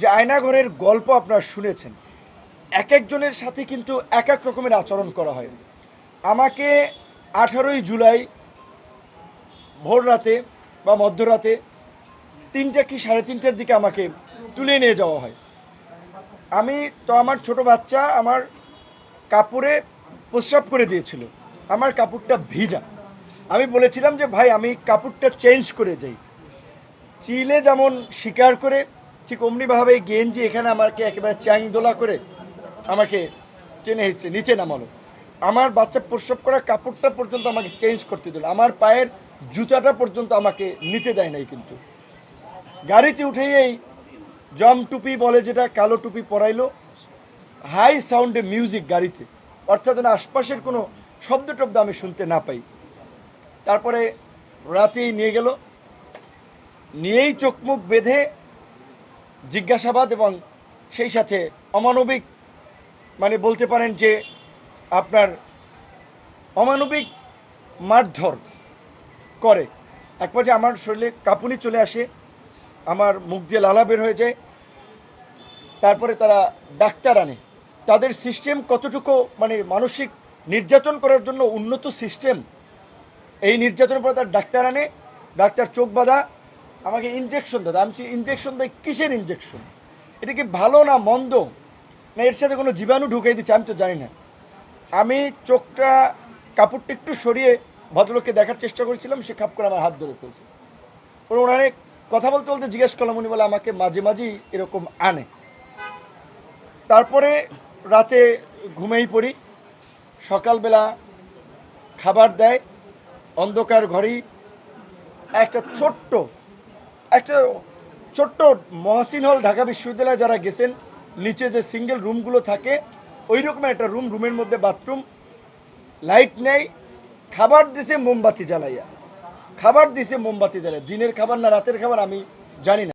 যে আয়নাঘরের গল্প আপনারা শুনেছেন। এক একজনের সাথে কিন্তু এক এক রকমের আচরণ করা হয়। আমাকে আঠারোই জুলাই ভোর রাতে বা মধ্যরাতে তিনটা কি সাড়ে তিনটার দিকে আমাকে তুলে নিয়ে যাওয়া হয়। আমি তো আমার ছোট বাচ্চা, আমার কাপড়ে প্রস্রাব করে দিয়েছিল। আমার কাপড়টা ভিজা। আমি বলেছিলাম যে, ভাই, আমি কাপড়টা চেঞ্জ করে যাই চিলে যেমন শিকার করে ঠিক অমনিভাবে গেঞ্জি এখানে আমাকে একেবারে চ্যাং দোলা করে আমাকে টেনে হেসছে নিচে নামালো। আমার বাচ্চা প্রস্রাব করা কাপড়টা পর্যন্ত আমাকে চেঞ্জ করতে দিল। আমার পায়ের জুতাটা পর্যন্ত আমাকে নিতে দেয় নাই কিন্তু। গাড়িতে উঠেই এই জম টুপি বলে যেটা, কালো টুপি পরাইলো। হাই সাউন্ডে মিউজিক গাড়িতে। অর্থাৎ আশপাশের কোনো শব্দ টব্দ আমি শুনতে না পাই। তারপরে রাতেই নিয়ে গেল। নিয়েই চোখ মুখ বেঁধে জিজ্ঞাসাবাদ এবং সেই সাথে অমানবিক মানে বলতে পারেন যে আপনার অমানবিক মারধর করে। এক পর্যায়ে আমার শরীরে কাঁপুনি চলে আসে, আমার মুখ দিয়ে লালা বের হয়ে যায়, তারপরে তারা ডাক্তার আনে। তাদের সিস্টেম কতটুকু মানে মানসিক নির্যাতন করার জন্য উন্নত সিস্টেম, এই নির্যাতনের পরে তার ডাক্তার আনে। ডাক্তার চোখ বাঁধা আমাকে ইঞ্জেকশন দেয় আমি ইনজেকশন দেয় কিসের ইঞ্জেকশন এটা কি ভালো না মন্দ? না এর সাথে কোনো জীবাণু ঢুকিয়ে দিচ্ছে? আমি তো জানি না। আমি চোখটা, কাপড়টা একটু সরিয়ে ভদ্রলোককে দেখার চেষ্টা করেছিলাম, সে খাপ করে আমার হাত ধরে ফেলছে। ওর ওনারে কথা বলতে বলতে জিজ্ঞেস করলাম, উনি বলে আমাকে মাঝে মাঝেই এরকম আনে। তারপরে রাতে ঘুমেই পড়ি। সকালবেলা খাবার দেয়, অন্ধকার ঘরেই। একটা ছোট্ট একটা ছোট্ট মহাসিন হল ঢাকা বিশ্ববিদ্যালয়ে যারা গেছেন, নিচে যে সিঙ্গেল রুমগুলো থাকে ওই রকমের একটা রুম রুমের মধ্যে বাথরুম লাইট নেই, খাবার দিছে মোমবাতি জ্বালাইয়া। খাবার দিছে মোমবাতি জ্বালাই দিনের খাবার না রাতের খাবার আমি জানি না।